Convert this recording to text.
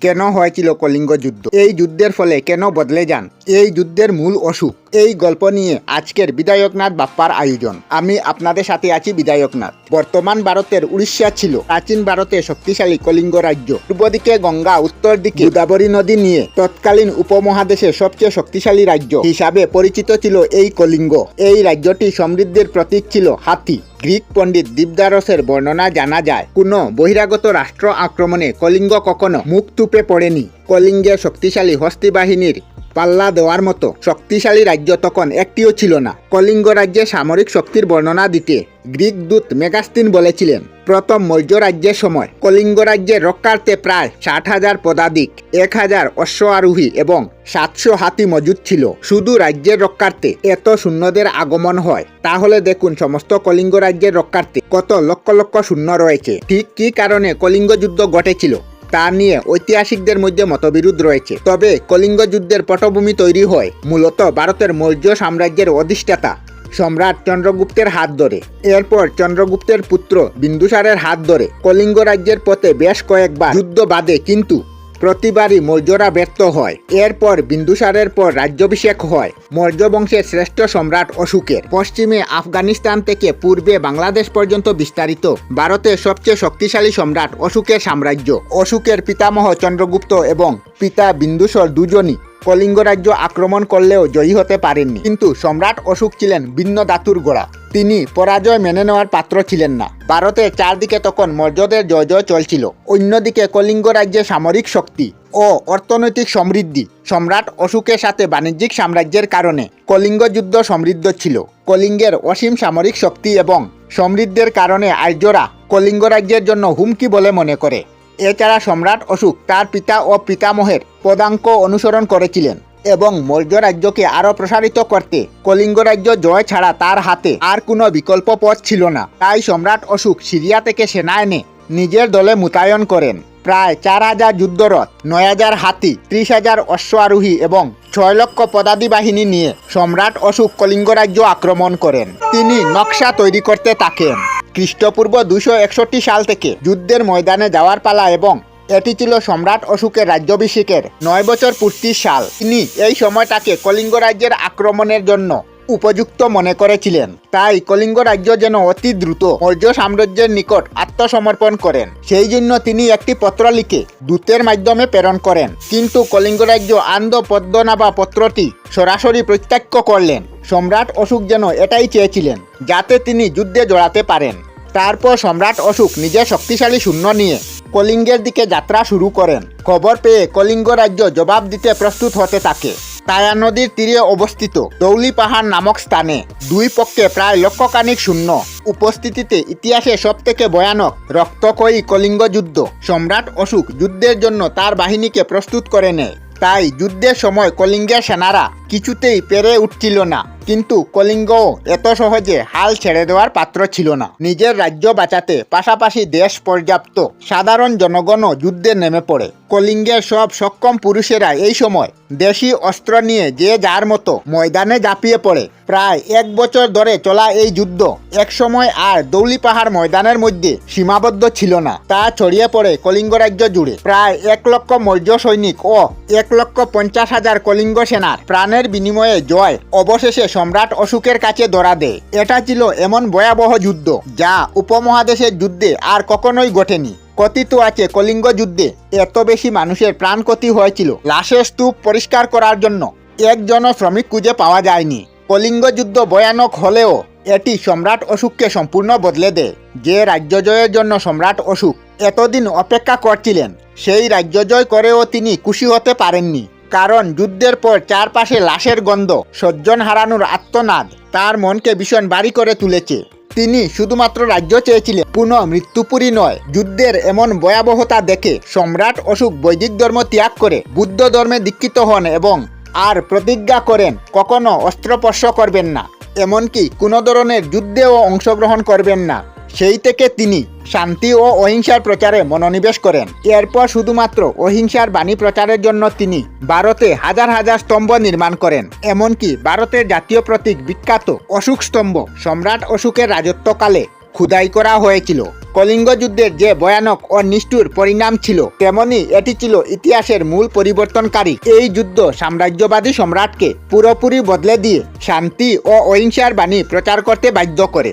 কেন হয়েছিল কলিঙ্গ যুদ্ধ? এই যুদ্ধের ফলে কেন বদলে যান? এই যুদ্ধের মূল অসুখ। এই গল্প নিয়ে আজকের বিধায়কনাথ বাপ্পার আয়োজন। আমি আপনাদের সাথে আছি বিধায়কনাথ। বর্তমান ভারতের উড়িষ্যা ছিল প্রাচীন ভারতে শক্তিশালী কলিঙ্গ রাজ্য। পূর্ব দিকে গঙ্গা, উত্তর দিকে গোদাবরী নদী নিয়ে তৎকালীন উপমহাদেশের সবচেয়ে শক্তিশালী রাজ্য হিসাবে পরিচিত ছিল এই কলিঙ্গ। এই রাজ্যটি সমৃদ্ধির প্রতীক ছিল হাতি। গ্রিক পণ্ডিত দীপদারসের বর্ণনা জানা যায়, কোনো বহিরাগত রাষ্ট্র আক্রমণে কলিঙ্গ কখনো মুখ তুপে পড়েনি। কলিঙ্গে শক্তিশালী হস্তি বাহিনীর পাল্লা দেওয়ার মতো শক্তিশালী রাজ্য তখন একটিও ছিল না। কলিঙ্গ রাজ্যে সামরিক শক্তির বর্ণনা দিতে গ্রিক দূত মেগাস্তিন বলেছিলেন প্রথম মৌর্য রাজ্যের সময় কলিঙ্গ রাজ্যের রক্ষার্থে প্রায় ষাট হাজার পদাতিক এক হাজার অশ্ব আরোহী এবং সাতশো হাতি মজুদ ছিল। শুধু রাজ্যের রক্ষার্থে এত শূন্যদের আগমন হয়। তাহলে দেখুন সমস্ত কলিঙ্গ রাজ্যের রক্ষার্থে কত লক্ষ লক্ষ শূন্য রয়েছে। ঠিক কী কারণে কলিঙ্গ যুদ্ধ ঘটেছিল? তা নিয়ে ঐতিহাসিকদের মধ্যে মতবিরোধ রয়েছে। তবে কলিঙ্গ যুদ্ধের পটভূমি তৈরি হয় মূলত ভারতের মৌর্য সাম্রাজ্যের অধিষ্ঠাতা সম্রাট চন্দ্রগুপ্তের হাত ধরে। এরপর চন্দ্রগুপ্তের পুত্র বিন্দুসারের হাত ধরে। কলিঙ্গ রাজ্যের পথে বেশ কয়েকবার যুদ্ধ বাদে কিন্তু প্রতিবারই মৌর্যরা ব্যর্থ হয়। এরপর বিন্দুসারের পর রাজ্যাভিষেক হয়। মৌর্য বংশের শ্রেষ্ঠ সম্রাট অশোকের। পশ্চিমে আফগানিস্তান থেকে পূর্বে বাংলাদেশ পর্যন্ত বিস্তারিত। ভারতের সবচেয়ে শক্তিশালী সম্রাট অশোকের সাম্রাজ্য। অশোকের পিতামহ চন্দ্রগুপ্ত এবং পিতা বিন্দুসর দুজনই কলিঙ্গ রাজ্য আক্রমণ করলেও জয়ী হতে পারেননি। কিন্তু সম্রাট অশোক ছিলেন ভিন্ন দাতুর গোড়া। তিনি পরাজয় মেনে নেওয়ার পাত্র ছিলেন না। ভারতের চারদিকে তখন মর্যাদের জয় জয় চলছিল। অন্যদিকে কলিঙ্গ রাজ্যে সামরিক শক্তি ও অর্থনৈতিক সমৃদ্ধি সম্রাট অশোকের সাথে বাণিজ্যিক সাম্রাজ্যের কারণে কলিঙ্গ যুদ্ধ সমৃদ্ধ ছিল। কলিঙ্গের অসীম সামরিক শক্তি এবং সমৃদ্ধের কারণে আর্যরা কলিঙ্গ রাজ্যের জন্য হুমকি বলে মনে করে। এছাড়া সম্রাট অশোক তার পিতা ও পিতামহের পদাঙ্ক অনুসরণ করেছিলেন এবং মৌর্য রাজ্যকে আরও প্রসারিত করতে কলিঙ্গ রাজ্য জয় ছাড়া তার হাতে আর কোনো বিকল্প পথ ছিল না। তাই সম্রাট অশোক সিরিয়া থেকে সেনা এনে নিজের দলে মোতায়েন করেন। প্রায় চার হাজার যুদ্ধরথ, নয় হাজার হাতি, ত্রিশ হাজার অশ্বারোহী এবং ছয় লক্ষ পদাদি বাহিনী নিয়ে সম্রাট অশোক কলিঙ্গ রাজ্য আক্রমণ করেন। তিনি নকশা তৈরি করতে থাকেন। খ্রিস্টপূর্ব দুশো একষট্টি সাল থেকে যুদ্ধের ময়দানে যাওয়ার পালা এবং এটি ছিল সম্রাট অশোকের রাজ্যাভিষেকের নয় বছর পূর্তির সাল। তিনি এই সময়টাকে কলিঙ্গ রাজ্যের আক্রমণের জন্য উপযুক্ত মনে করেছিলেন। তাই কলিঙ্গ রাজ্য যেন অতি দ্রুত মৌর্য সাম্রাজ্যের নিকট আত্মসমর্পণ করেন। সেই জন্য তিনি একটি পত্র লিখে দূতের মাধ্যমে প্রেরণ করেন। কিন্তু কলিঙ্গ রাজ্য আন্দ পদ্মনাভা পত্রটি সরাসরি প্রত্যাখ্য করলেন। সম্রাট অশোক যেন এটাই চেয়েছিলেন, যাতে তিনি যুদ্ধে জড়াতে পারেন। তারপর সম্রাট অশোক নিজের শক্তিশালী শূন্য নিয়ে কলিঙ্গের দিকে যাত্রা শুরু করেন। খবর পেয়ে কলিঙ্গ রাজ্য জবাব দিতে প্রস্তুত হতে থাকে। তায়া নদীর তীরে অবস্থিত দৌলি পাহাড় নামক স্থানে দুই পক্ষে প্রায় লক্ষখানিক শূন্য। উপস্থিতিতে ইতিহাসে সবথেকে ভয়ানক রক্তক্ষয়ী কলিঙ্গ যুদ্ধ। সম্রাট অশোক যুদ্ধের জন্য তার বাহিনীকে প্রস্তুত করে নেয় তাই যুদ্ধের সময় কলিঙ্গের সেনারা কিছুতেই পেরে উঠছিল না। কিন্তু কলিঙ্গও এত সহজে হাল ছেড়ে দেওয়ার পাত্র ছিল না। নিজের রাজ্য বাঁচাতে পাশাপাশি দেশ পর্যাপ্ত সাধারণ জনগণও যুদ্ধে নেমে পড়ে কলিঙ্গের সব সক্ষম পুরুষেরা এই সময় দেশি অস্ত্র নিয়ে যে যার মতো ময়দানে ঝাঁপিয়ে পড়ে। প্রায় এক বছর ধরে চলা এই যুদ্ধ এক সময় আর দৌলি পাহাড় ময়দানের মধ্যে সীমাবদ্ধ ছিল না। তা ছড়িয়ে পড়ে কলিঙ্গ রাজ্য জুড়ে। প্রায় এক লক্ষ মৌর্য সৈনিক ও এক লক্ষ পঞ্চাশ হাজার কলিঙ্গ সেনার প্রাণের বিনিময়ে জয় অবশেষে সম্রাট অশোকের কাছে ধরা দেয়। এটা ছিল এমন ভয়াবহ যুদ্ধ যা উপমহাদেশের যুদ্ধে আর কখনোই ঘটেনি। কথিত আছে, কলিঙ্গ যুদ্ধে এত বেশি মানুষের প্রাণ ক্ষতি হয়েছিল। লাশের স্তূপ পরিষ্কার করার জন্য একজনও শ্রমিক খুঁজে পাওয়া যায়নি। কলিঙ্গ যুদ্ধ ভয়ানক হলেও এটি সম্রাট অশোককে সম্পূর্ণ বদলে দেয়। যে রাজ্য জয়ের জন্য সম্রাট অশোক এতদিন অপেক্ষা করছিলেন, সেই রাজ্য জয় করেও তিনি খুশি হতে পারেননি। কারণ যুদ্ধের পর চারপাশে লাশের গন্ধ, সজ্জন হারানোর আত্মনাদ তার মনকে ভীষণ বাড়ি করে তুলেছে। তিনি শুধুমাত্র রাজ্য চেয়েছিলেন, পুনঃ মৃত্যুপুরী নয়। যুদ্ধের এমন ভয়াবহতা দেখে সম্রাট অশোক বৈদিক ধর্ম ত্যাগ করে বুদ্ধ ধর্মে দীক্ষিত হন এবং আর প্রতিজ্ঞা করেন, কখনো অস্ত্রপর্শ করবেন না। এমনকি কোনো ধরনের যুদ্ধেও অংশগ্রহণ করবেন না। সেই থেকে তিনি শান্তি ও অহিংসার প্রচারে মনোনিবেশ করেন। এরপর শুধুমাত্র অহিংসার বাণী প্রচারের জন্য তিনি ভারতে হাজার হাজার স্তম্ভ নির্মাণ করেন। এমনকি ভারতের জাতীয় প্রতীক বিখ্যাত অশোক স্তম্ভ সম্রাট অশোকের রাজত্বকালে খুদাই করা হয়েছিল। কলিঙ্গ যুদ্ধের যে ভয়ানক ও নিষ্ঠুর পরিণাম ছিল, তেমনি এটি ছিল ইতিহাসের মূল পরিবর্তনকারী। এই যুদ্ধ সাম্রাজ্যবাদী সম্রাটকে পুরোপুরি বদলে দিয়ে শান্তি ও অহিংসার বাণী প্রচার করতে বাধ্য করে।